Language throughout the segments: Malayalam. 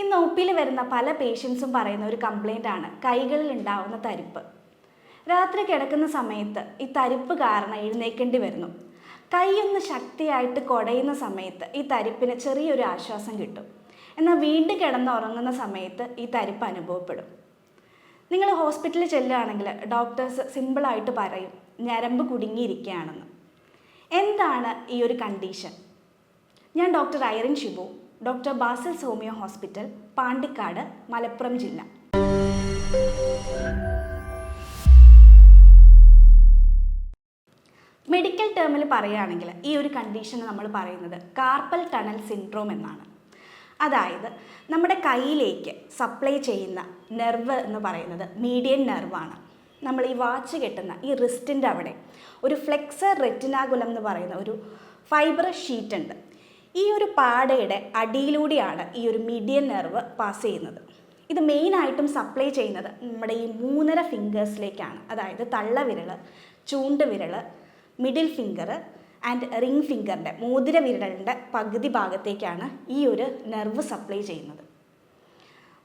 ഇന്ന് ഒ പിയിൽ വരുന്ന പല പേഷ്യൻസും പറയുന്ന ഒരു കംപ്ലൈന്റ് ആണ് കൈകളിൽ ഉണ്ടാവുന്ന തരിപ്പ്. രാത്രി കിടക്കുന്ന സമയത്ത് ഈ തരിപ്പ് കാരണം എഴുന്നേക്കേണ്ടി വരുന്നു. കൈയൊന്ന് ശക്തിയായിട്ട് കുടയുന്ന സമയത്ത് ഈ തരിപ്പിന് ചെറിയൊരു ആശ്വാസം കിട്ടും. എന്നാൽ വീണ്ടും കിടന്ന് ഉറങ്ങുന്ന സമയത്ത് ഈ തരിപ്പ് അനുഭവപ്പെടും. നിങ്ങൾ ഹോസ്പിറ്റലിൽ ചെല്ലുകയാണെങ്കിൽ ഡോക്ടേഴ്സ് സിമ്പിളായിട്ട് പറയും ഞരമ്പ് കുടുങ്ങിയിരിക്കുകയാണെന്ന്. എന്താണ് ഈ ഒരു കണ്ടീഷൻ ഞാൻ doctor Irene Shibu. Doctor Basil സോമിയോ ഹോസ്പിറ്റൽ പാണ്ടിക്കാട് മലപ്പുറം ജില്ല. മെഡിക്കൽ ടേമിൽ പറയുകയാണെങ്കിൽ ഈ ഒരു കണ്ടീഷൻ നമ്മൾ പറയുന്നത് കാർപ്പൽ ടണൽ സിൻഡ്രോം എന്നാണ്. അതായത് നമ്മുടെ കയ്യിലേക്ക് സപ്ലൈ ചെയ്യുന്ന നെർവ് എന്ന് പറയുന്നത് മീഡിയൻ നെർവാണ്. നമ്മൾ ഈ വാച്ച് കെട്ടുന്ന ഈ റിസ്റ്റിന്റെ അവിടെ ഒരു ഫ്ലെക്സർ റെറ്റിനാകുലം എന്ന് പറയുന്ന ഒരു ഫൈബറസ് ഷീറ്റ് ഉണ്ട്. ഈ ഒരു പാടയുടെ അടിയിലൂടെയാണ് ഈ ഒരു മീഡിയൻ നെർവ് പാസ് ചെയ്യുന്നത്. ഇത് മെയിനായിട്ടും സപ്ലൈ ചെയ്യുന്നത് നമ്മുടെ ഈ മൂന്നര ഫിംഗേഴ്സിലേക്കാണ് അതായത് തള്ളവിരൽ ചൂണ്ടുവിരൽ മിഡിൽ ഫിംഗർ ആൻഡ് റിംഗ് ഫിംഗറിന്റെ മോതിര വിരലിന്റെ പകുതി ഭാഗത്തേക്കാണ് ഈ ഒരു നെർവ് സപ്ലൈ ചെയ്യുന്നത്.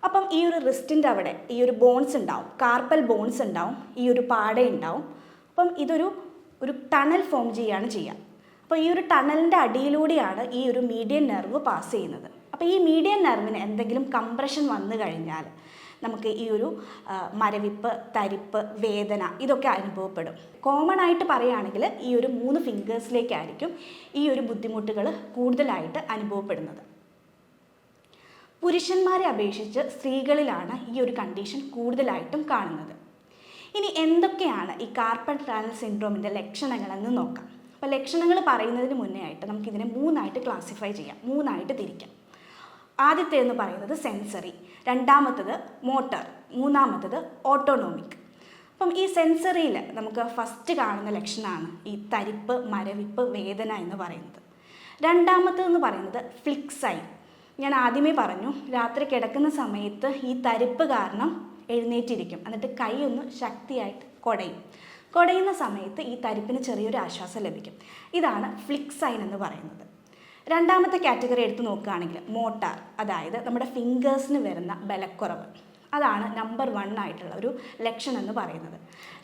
അപ്പം ഈ ഒരു റിസ്റ്റിന്റെ അവിടെ ഈ ഒരു ബോൺസ് ഉണ്ടാവും കാർപ്പൽ ബോൺസ് ഉണ്ടാവും ഈ ഒരു പാട ഉണ്ടാവും അപ്പം ഇതൊരു ഒരു ടണൽ ഫോം ചെയ്യുകയാണ് ചെയ്യുക. അപ്പോൾ ഈ ഒരു ടണലിന്റെ അടിയിലൂടെയാണ് ഈ ഒരു മീഡിയൻ നെർവ് പാസ് ചെയ്യുന്നത്. അപ്പോൾ ഈ മീഡിയൻ നെർവിന് എന്തെങ്കിലും കംപ്രഷൻ വന്നു കഴിഞ്ഞാൽ നമുക്ക് ഈ ഒരു മരവിപ്പ് തരിപ്പ് വേദന ഇതൊക്കെ അനുഭവപ്പെടും. കോമൺ ആയിട്ട് പറയുകയാണെങ്കിൽ ഈ ഒരു മൂന്ന് ഫിംഗേഴ്സിലേക്കായിരിക്കും ഈ ഒരു ബുദ്ധിമുട്ടുകൾ കൂടുതലായിട്ട് അനുഭവപ്പെടുന്നത്. പുരുഷന്മാരെ അപേക്ഷിച്ച് സ്ത്രീകളിലാണ് ഈ ഒരു കണ്ടീഷൻ കൂടുതലായിട്ടും കാണുന്നത്. ഇനി എന്തൊക്കെയാണ് ഈ കാർപ്പൽ ടണൽ സിൻഡ്രോമിന്റെ ലക്ഷണങ്ങളെന്ന് നോക്കാം. അപ്പോൾ ലക്ഷണങ്ങൾ പറയുന്നതിന് മുന്നേ ആയിട്ട് നമുക്കിതിനെ മൂന്നായിട്ട് ക്ലാസിഫൈ ചെയ്യാം. മൂന്നായിട്ട് തിരിക്കാം. ആദ്യത്തെ എന്ന് പറയുന്നത് സെൻസറി രണ്ടാമത്തത് മോട്ടർ മൂന്നാമത്തത് ഓട്ടോണോമിക് അപ്പം ഈ സെൻസറിയിൽ നമുക്ക് ഫസ്റ്റ് കാണുന്ന ലക്ഷണമാണ് ഈ തരിപ്പ് മരവിപ്പ് വേദന എന്ന് പറയുന്നത്. രണ്ടാമത്തതെന്ന് പറയുന്നത് ഫ്ലിക്സൈ ഞാൻ ആദ്യമേ പറഞ്ഞു രാത്രി കിടക്കുന്ന സമയത്ത് ഈ തരിപ്പ് കാരണം എഴുന്നേറ്റിരിക്കും. എന്നിട്ട് കൈ ഒന്ന് ശക്തിയായിട്ട് കുടയും. കുടയുന്ന സമയത്ത് ഈ തരിപ്പിന് ചെറിയൊരു ആശ്വാസം ലഭിക്കും. ഇതാണ് ഫ്ലിക്സൈൻ എന്ന് പറയുന്നത്. രണ്ടാമത്തെ കാറ്റഗറി എടുത്ത് നോക്കുകയാണെങ്കിൽ മോട്ടാർ അതായത് നമ്മുടെ ഫിംഗേഴ്സിന് വരുന്ന ബലക്കുറവ്. അതാണ് നമ്പർ വൺ ആയിട്ടുള്ള ഒരു ലക്ഷണം എന്ന് പറയുന്നത്.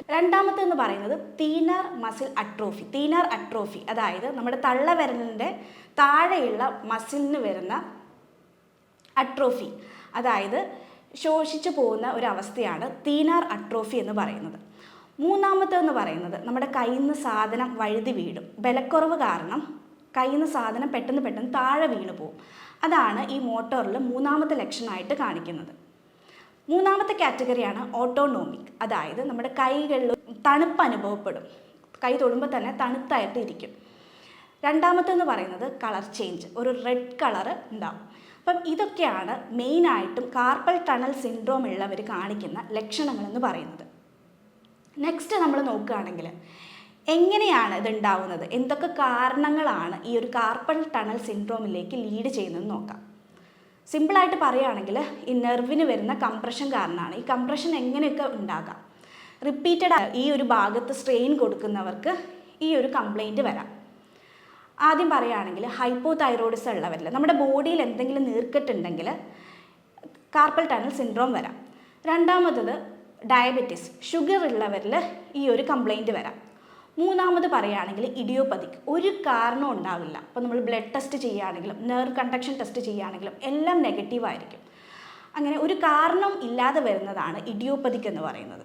രണ്ടാമത്തെ എന്ന് പറയുന്നത് thenar muscle atrophy thenar atrophy അതായത് നമ്മുടെ തള്ളവിരലിന്റെ താഴെയുള്ള മസിലിന് വരുന്ന അട്രോഫി അതായത് ശോഷിച്ചു പോകുന്ന ഒരു അവസ്ഥയാണ് തീനാർ അട്രോഫി എന്ന് പറയുന്നത്. മൂന്നാമത്തെന്ന് പറയുന്നത് നമ്മുടെ കയ്യിൽ നിന്ന് സാധനം വഴുതി വീഴും. ബലക്കുറവ് കാരണം കയ്യിൽ നിന്ന് സാധനം പെട്ടെന്ന് പെട്ടെന്ന് താഴെ വീണു പോകും അതാണ് ഈ മോട്ടോറിൽ മൂന്നാമത്തെ ലക്ഷണമായിട്ട് കാണിക്കുന്നത്. മൂന്നാമത്തെ കാറ്റഗറിയാണ് ഓട്ടോണോമിക്. അതായത് നമ്മുടെ കൈകളിൽ തണുപ്പ് അനുഭവപ്പെടും. കൈ തൊടുമ്പോൾ തന്നെ തണുത്തായിട്ട് ഇരിക്കും. രണ്ടാമത്തെന്ന് പറയുന്നത് കളർ ചേഞ്ച്. ഒരു റെഡ് കളർ ഉണ്ടാവും. അപ്പം ഇതൊക്കെയാണ് മെയിനായിട്ടും കാർപ്പൽ ടണൽ സിൻഡ്രോം ഉള്ളവർ കാണിക്കുന്ന ലക്ഷണങ്ങളെന്ന് പറയുന്നത്. നെക്സ്റ്റ് നമ്മൾ നോക്കുകയാണെങ്കിൽ എങ്ങനെയാണ് ഇതുണ്ടാവുന്നത്? എന്തൊക്കെ കാരണങ്ങളാണ് ഈ ഒരു കാർപ്പൽ ടണൽ സിൻഡ്രോമിലേക്ക് ലീഡ് ചെയ്യുന്നത് നോക്കാം. സിമ്പിളായിട്ട് പറയുകയാണെങ്കിൽ ഈ നെർവിന് വരുന്ന കംപ്രഷൻ കാരണമാണ്. ഈ കംപ്രഷൻ എങ്ങനെയൊക്കെ ഉണ്ടാകാം? റിപ്പീറ്റഡ് ഈ ഒരു ഭാഗത്ത് സ്ട്രെയിൻ കൊടുക്കുന്നവർക്ക് ഈ ഒരു കംപ്ലൈന്റ് വരാം. ആദ്യം പറയുകയാണെങ്കിൽ ഹൈപ്പോ തൈറോയിഡിസം ഉള്ളവരിൽ നമ്മുടെ ബോഡിയിൽ എന്തെങ്കിലും നീർക്കെട്ടുണ്ടെങ്കിൽ കാർപ്പൽ ടണൽ സിൻഡ്രോം വരാം. രണ്ടാമത്തത് ഡയബറ്റിസ് ഷുഗർ ഉള്ളവരിൽ ഈ ഒരു കംപ്ലൈന്റ് വരാം. മൂന്നാമത് പറയുകയാണെങ്കിൽ ഇഡിയോപ്പതിക്ക് ഒരു കാരണം ഉണ്ടാവില്ല. അപ്പോൾ നമ്മൾ ബ്ലഡ് ടെസ്റ്റ് ചെയ്യുകയാണെങ്കിലും നെർവ് കണ്ടക്ഷൻ ടെസ്റ്റ് ചെയ്യുകയാണെങ്കിലും എല്ലാം നെഗറ്റീവായിരിക്കും അങ്ങനെ ഒരു കാരണം ഇല്ലാതെ വരുന്നതാണ് ഇഡിയോപ്പതിക്ക് എന്ന് പറയുന്നത്.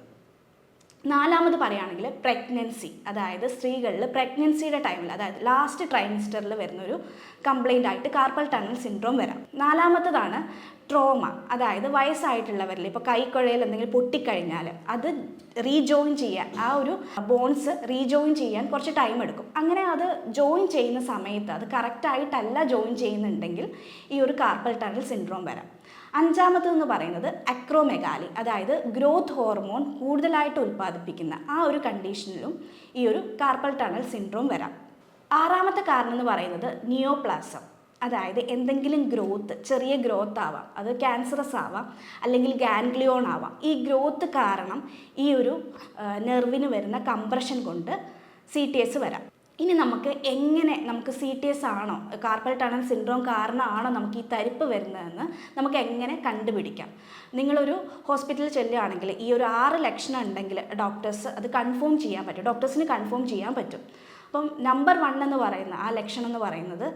നാലാമത് പറയുകയാണെങ്കിൽ പ്രഗ്നൻസി അതായത് സ്ത്രീകളിൽ പ്രഗ്നൻസിയുടെ ടൈമിൽ അതായത് ലാസ്റ്റ് ട്രൈമിസ്റ്ററിൽ വരുന്നൊരു കംപ്ലൈന്റ് ആയിട്ട് കാർപ്പൽ ടണൽ സിൻഡ്രോം വരാം. നാലാമത്തതാണ് ട്രോമ അതായത് വയസ്സായിട്ടുള്ളവരിൽ ഇപ്പോൾ കൈക്കുഴയിൽ എന്തെങ്കിലും പൊട്ടിക്കഴിഞ്ഞാൽ അത് റീജോയിൻ ചെയ്യാൻ ആ ഒരു ബോൺസ് റീജോയിൻ ചെയ്യാൻ കുറച്ച് ടൈം എടുക്കും. അങ്ങനെ അത് ജോയിൻ ചെയ്യുന്ന സമയത്ത് അത് കറക്റ്റായിട്ടല്ല ജോയിൻ ചെയ്യുന്നുണ്ടെങ്കിൽ ഈ ഒരു കാർപ്പൽ ടണൽ സിൻഡ്രോം വരാം. അഞ്ചാമതെന്ന് പറയുന്നത് അക്രോമെഗാലി അതായത് ഗ്രോത്ത് ഹോർമോൺ കൂടുതലായിട്ട് ഉൽപ്പാദിപ്പിക്കുന്ന ആ ഒരു കണ്ടീഷനിലും ഈ ഒരു കാർപ്പൽ ടണൽ സിൻഡ്രോം വരാം. ആറാമത്തെ കാരണം എന്ന് പറയുന്നത് നിയോപ്ലാസം അതായത് എന്തെങ്കിലും ഗ്രോത്ത് ചെറിയ ഗ്രോത്ത് ആവാം. അത് ക്യാൻസറസ് ആവാം അല്ലെങ്കിൽ ഗാൻഗ്ലിയോൺ ആവാം. ഈ ഗ്രോത്ത് കാരണം ഈ ഒരു നെർവിന് വരുന്ന കംപ്രഷൻ കൊണ്ട് സി ടി എസ് വരാം. ഇനി നമുക്ക് എങ്ങനെ നമുക്ക് സി ടി എസ് ആണോ കാർപ്പൽ ടണൽ സിൻഡ്രോം കാരണമാണോ നമുക്ക് ഈ തരിപ്പ് വരുന്നതെന്ന് നമുക്ക് എങ്ങനെ കണ്ടുപിടിക്കാം? നിങ്ങളൊരു ഹോസ്പിറ്റലിൽ ചെല്ലുകയാണെങ്കിൽ ഈ ഒരു ആറ് ലക്ഷണം ഉണ്ടെങ്കിൽ ഡോക്ടേഴ്സ് അത് കൺഫേം ചെയ്യാൻ പറ്റും. ഡോക്ടേഴ്സിന് കൺഫേം ചെയ്യാൻ പറ്റും. അപ്പം നമ്പർ വൺ എന്ന് പറയുന്ന ആ ലക്ഷണം എന്ന് പറയുന്നത്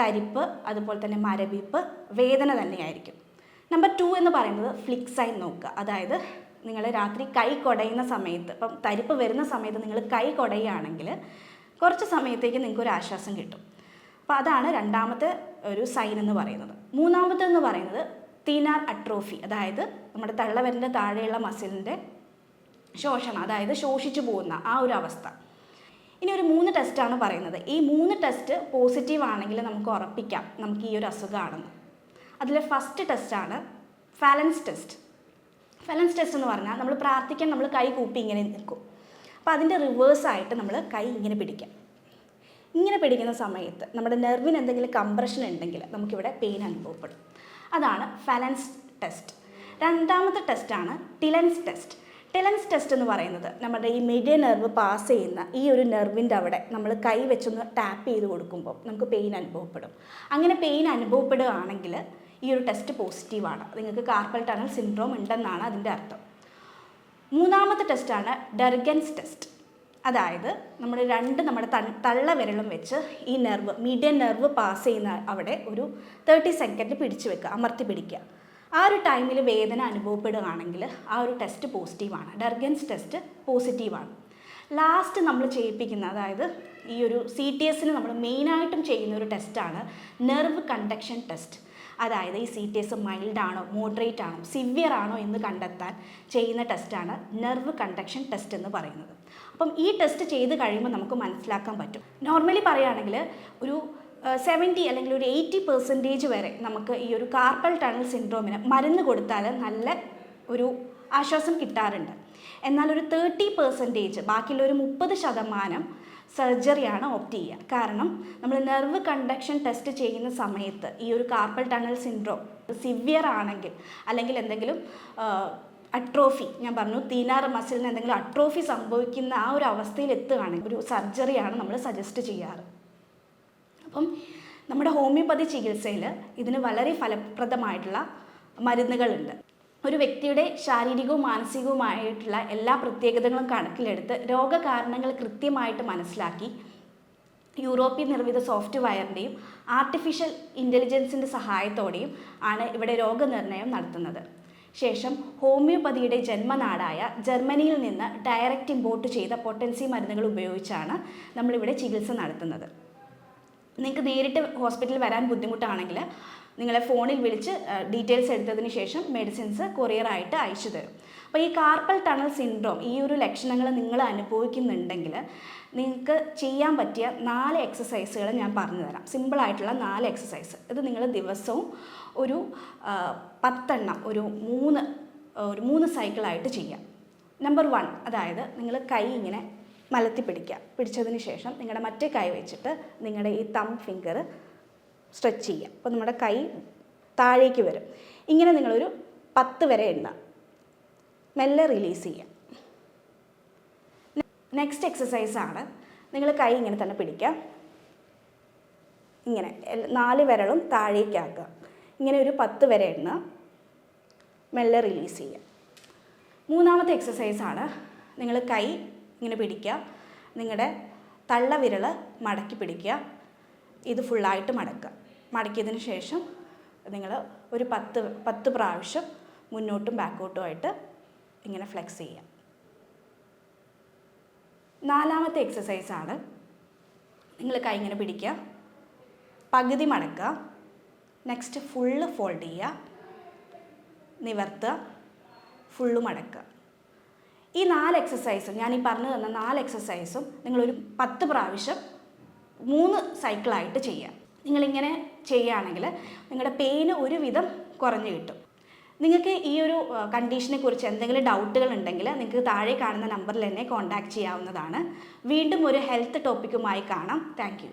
തരിപ്പ് അതുപോലെ തന്നെ മരവിപ്പ് വേദന തന്നെയായിരിക്കും. നമ്പർ ടു എന്ന് പറയുന്നത് ഫ്ലിക്സൈൻ നോക്കുക. അതായത് നിങ്ങൾ രാത്രി കൈ കുടയുന്ന സമയത്ത് ഇപ്പം തരിപ്പ് വരുന്ന സമയത്ത് നിങ്ങൾ കൈ കുടയുകയാണെങ്കിൽ കുറച്ച് സമയത്തേക്ക് നിങ്ങൾക്ക് ഒരു ആശ്വാസം കിട്ടും. അപ്പോൾ അതാണ് രണ്ടാമത്തെ ഒരു സൈൻ എന്ന് പറയുന്നത്. മൂന്നാമത്തെ എന്ന് പറയുന്നത് തീനാർ അട്രോഫി അതായത് നമ്മുടെ തള്ളവരന്റെ താഴെയുള്ള മസിലിന്റെ ശോഷണം അതായത് ശോഷിച്ചു പോകുന്ന ആ ഒരു അവസ്ഥ. ഇനി ഒരു മൂന്ന് ടെസ്റ്റാണ് പറയുന്നത്. ഈ മൂന്ന് ടെസ്റ്റ് പോസിറ്റീവ് ആണെങ്കിൽ നമുക്ക് ഉറപ്പിക്കാം. നമുക്ക് ഈ ഒരു അസുഖമാണെന്ന്. അതിലെ ഫസ്റ്റ് ടെസ്റ്റാണ് ഫാലൻസ് ടെസ്റ്റ് ഫലൻസ് ടെസ്റ്റ് എന്ന് പറഞ്ഞാൽ നമ്മൾ പ്രാർത്ഥിക്കാൻ നമ്മൾ കൈ കൂപ്പി ഇങ്ങനെ നിൽക്കും. അപ്പോൾ അതിന്റെ റിവേഴ്സായിട്ട് നമ്മൾ കൈ ഇങ്ങനെ പിടിക്കാം. ഇങ്ങനെ പിടിക്കുന്ന സമയത്ത് നമ്മുടെ നെർവിന് എന്തെങ്കിലും കംപ്രഷൻ ഉണ്ടെങ്കിൽ നമുക്കിവിടെ പെയിൻ അനുഭവപ്പെടും. അതാണ് ഫലൻസ് ടെസ്റ്റ് രണ്ടാമത്തെ ടെസ്റ്റാണ് ടിലൻസ് ടെസ്റ്റ് ടെലൻസ് ടെസ്റ്റ് എന്ന് പറയുന്നത് നമ്മുടെ ഈ മീഡിയ നെർവ് പാസ് ചെയ്യുന്ന ഈ ഒരു നെർവിന്റെ അവിടെ നമ്മൾ കൈ വെച്ചൊന്ന് ടാപ്പ് ചെയ്ത് കൊടുക്കുമ്പോൾ നമുക്ക് പെയിൻ അനുഭവപ്പെടും. അങ്ങനെ പെയിൻ അനുഭവപ്പെടുകയാണെങ്കിൽ ഈ ഒരു ടെസ്റ്റ് പോസിറ്റീവാണ് നിങ്ങൾക്ക് കാർപ്പൽ ടണൽ സിൻഡ്രോം ഉണ്ടെന്നാണ് അതിന്റെ അർത്ഥം. മൂന്നാമത്തെ ടെസ്റ്റാണ് ഡെർഗൻസ് ടെസ്റ്റ്. അതായത് നമ്മൾ രണ്ട് നമ്മുടെ തള്ള വിരലും വെച്ച് ഈ നെർവ് മീഡിയൻ നെർവ് പാസ് ചെയ്യുന്ന അവിടെ ഒരു തേർട്ടി സെക്കൻഡ് പിടിച്ചു വെക്കുക അമർത്തി പിടിക്കുക. ആ ഒരു ടൈമിൽ വേദന അനുഭവപ്പെടുകയാണെങ്കിൽ ആ ഒരു ടെസ്റ്റ് പോസിറ്റീവാണ് ഡെർഗൻസ് ടെസ്റ്റ് പോസിറ്റീവാണ് ലാസ്റ്റ് നമ്മൾ ചെയ്യിപ്പിക്കുന്ന അതായത് ഈ ഒരു സി ടി എസിന് നമ്മൾ മെയിനായിട്ടും ചെയ്യുന്ന ഒരു ടെസ്റ്റാണ് നെർവ് കണ്ടക്ഷൻ ടെസ്റ്റ് അതായത് ഈ സി ടി എസ് മൈൽഡ് ആണോ മോഡറേറ്റ് ആണോ സിവിയർ ആണോ എന്ന് കണ്ടെത്താൻ ചെയ്യുന്ന ടെസ്റ്റാണ് നെർവ് കണ്ടക്ഷൻ ടെസ്റ്റ് എന്ന് പറയുന്നത്. അപ്പം ഈ ടെസ്റ്റ് ചെയ്ത് കഴിയുമ്പോൾ നമുക്ക് മനസ്സിലാക്കാൻ പറ്റും. നോർമലി പറയുകയാണെങ്കിൽ ഒരു സെവന്റി അല്ലെങ്കിൽ ഒരു എയ്റ്റി പെർസെന്റേജ് വരെ നമുക്ക് ഈ ഒരു കാർപ്പൽ ടണൽ സിൻഡ്രോമിന് മരുന്ന് കൊടുത്താൽ നല്ല ഒരു ആശ്വാസം കിട്ടാറുണ്ട്. എന്നാൽ ഒരു തേർട്ടി പെർസെന്റേജ് ബാക്കിയുള്ള ഒരു മുപ്പത് ശതമാനം സർജറിയാണ് ഓപ്റ്റ് ചെയ്യുക. കാരണം നമ്മൾ നെർവ് കണ്ടക്ഷൻ ടെസ്റ്റ് ചെയ്യുന്ന സമയത്ത് ഈ ഒരു കാർപ്പൽ ടണൽ സിൻഡ്രോം സിവിയർ ആണെങ്കിൽ അല്ലെങ്കിൽ എന്തെങ്കിലും അട്രോഫി ഞാൻ പറഞ്ഞു തീനാർ മസിലിന് എന്തെങ്കിലും അട്രോഫി സംഭവിക്കുന്ന ആ ഒരു അവസ്ഥയിൽ എത്തുകയാണെങ്കിൽ ഒരു സർജറിയാണ് നമ്മൾ സജസ്റ്റ് ചെയ്യാറ്. അപ്പം നമ്മുടെ ഹോമിയോപ്പതി ചികിത്സയിൽ ഇതിന് വളരെ ഫലപ്രദമായിട്ടുള്ള മരുന്നുകളുണ്ട്. ഒരു വ്യക്തിയുടെ ശാരീരികവും മാനസികവുമായിട്ടുള്ള എല്ലാ പ്രത്യേകതകളും കണക്കിലെടുത്ത് രോഗകാരണങ്ങൾ കൃത്യമായിട്ട് മനസ്സിലാക്കി യൂറോപ്യൻ നിർമ്മിത സോഫ്റ്റ്വെയറിന്റെയും ആർട്ടിഫിഷ്യൽ ഇന്റലിജൻസിന്റെ സഹായത്തോടെയും ആണ് ഇവിടെ രോഗനിർണയം നടത്തുന്നത്. ശേഷം ഹോമിയോപ്പതിയുടെ ജന്മനാടായ ജർമ്മനിയിൽ നിന്ന് ഡയറക്റ്റ് ഇമ്പോർട്ട് ചെയ്ത പൊട്ടൻസി മരുന്നുകൾ ഉപയോഗിച്ചാണ് നമ്മളിവിടെ ചികിത്സ നടത്തുന്നത്. നിങ്ങൾക്ക് നേരിട്ട് ഹോസ്പിറ്റലിൽ വരാൻ ബുദ്ധിമുട്ടാണെങ്കിൽ നിങ്ങളെ ഫോണിൽ വിളിച്ച് ഡീറ്റെയിൽസ് എടുത്തതിന് ശേഷം മെഡിസിൻസ് കൊറിയറായിട്ട് അയച്ചു തരും. അപ്പോൾ ഈ കാർപ്പൽ ടണൽ സിൻഡ്രോം ഈ ഒരു ലക്ഷണങ്ങൾ നിങ്ങൾ അനുഭവിക്കുന്നുണ്ടെങ്കിൽ നിങ്ങൾക്ക് ചെയ്യാൻ പറ്റിയ നാല് എക്സസൈസുകൾ ഞാൻ പറഞ്ഞു തരാം. സിമ്പിളായിട്ടുള്ള നാല് എക്സസൈസ്. ഇത് നിങ്ങൾ ദിവസവും ഒരു പത്തെണ്ണം ഒരു മൂന്ന് ഒരു മൂന്ന് സൈക്കിളായിട്ട് ചെയ്യാം നമ്പർ വൺ അതായത് നിങ്ങൾ കൈ ഇങ്ങനെ മലത്തി പിടിക്കുക. പിടിച്ചതിന് ശേഷം നിങ്ങളുടെ മറ്റേ കൈ വെച്ചിട്ട് നിങ്ങളുടെ ഈ തം ഫിംഗർ സ്ട്രെച്ച് ചെയ്യുക. അപ്പോൾ നമ്മുടെ കൈ താഴേക്ക് വരും. ഇങ്ങനെ നിങ്ങളൊരു പത്ത് വരെ എണ്ണുക. മെല്ലെ റിലീസ് ചെയ്യുക. നെക്സ്റ്റ് എക്സസൈസ് ആണ് നിങ്ങൾ കൈ ഇങ്ങനെ തന്നെ പിടിക്കുക. ഇങ്ങനെ നാല് വിരളും താഴേക്കാക്കുക ഇങ്ങനെ ഒരു പത്ത് വരെ എണ്ണുക. മെല്ലെ റിലീസ് ചെയ്യുക. മൂന്നാമത്തെ എക്സസൈസാണ് നിങ്ങൾ കൈ ഇങ്ങനെ പിടിക്കുക. നിങ്ങളുടെ തള്ളവിരൽ മടക്കി പിടിക്കുക. ഇത് ഫുള്ളായിട്ട് മടക്കുക. മടക്കിയതിന് ശേഷം നിങ്ങൾ ഒരു പത്ത് പത്ത് പ്രാവശ്യം മുന്നോട്ടും ബാക്കോട്ടുമായിട്ട് ഇങ്ങനെ ഫ്ലെക്സ് ചെയ്യുക. നാലാമത്തെ എക്സസൈസാണ് നിങ്ങൾ കൈ ഇങ്ങനെ പിടിക്കുക. പകുതി മടക്കുക. നെക്സ്റ്റ് ഫുള്ള് ഫോൾഡ് ചെയ്യുക. നിവർത്തുക. ഫുള്ള് മടക്കുക. ഈ നാല് എക്സസൈസും ഞാൻ ഈ പറഞ്ഞു തന്ന നാല് എക്സസൈസും നിങ്ങളൊരു പത്ത് പ്രാവശ്യം മൂന്ന് സൈക്കിളായിട്ട് ചെയ്യുക നിങ്ങളിങ്ങനെ ചെയ്യുകയാണെങ്കിൽ നിങ്ങളുടെ പെയിന് ഒരുവിധം കുറഞ്ഞു കിട്ടും. നിങ്ങൾക്ക് ഈ ഒരു കണ്ടീഷനെ കുറിച്ച് എന്തെങ്കിലും ഡൗട്ടുകൾ ഉണ്ടെങ്കിൽ നിങ്ങൾക്ക് താഴെ കാണുന്ന നമ്പറിൽ എന്നെ കോൺടാക്ട് ചെയ്യാവുന്നതാണ്. വീണ്ടും ഒരു ഹെൽത്ത് ടോപ്പിക്കുമായി കാണാം. താങ്ക്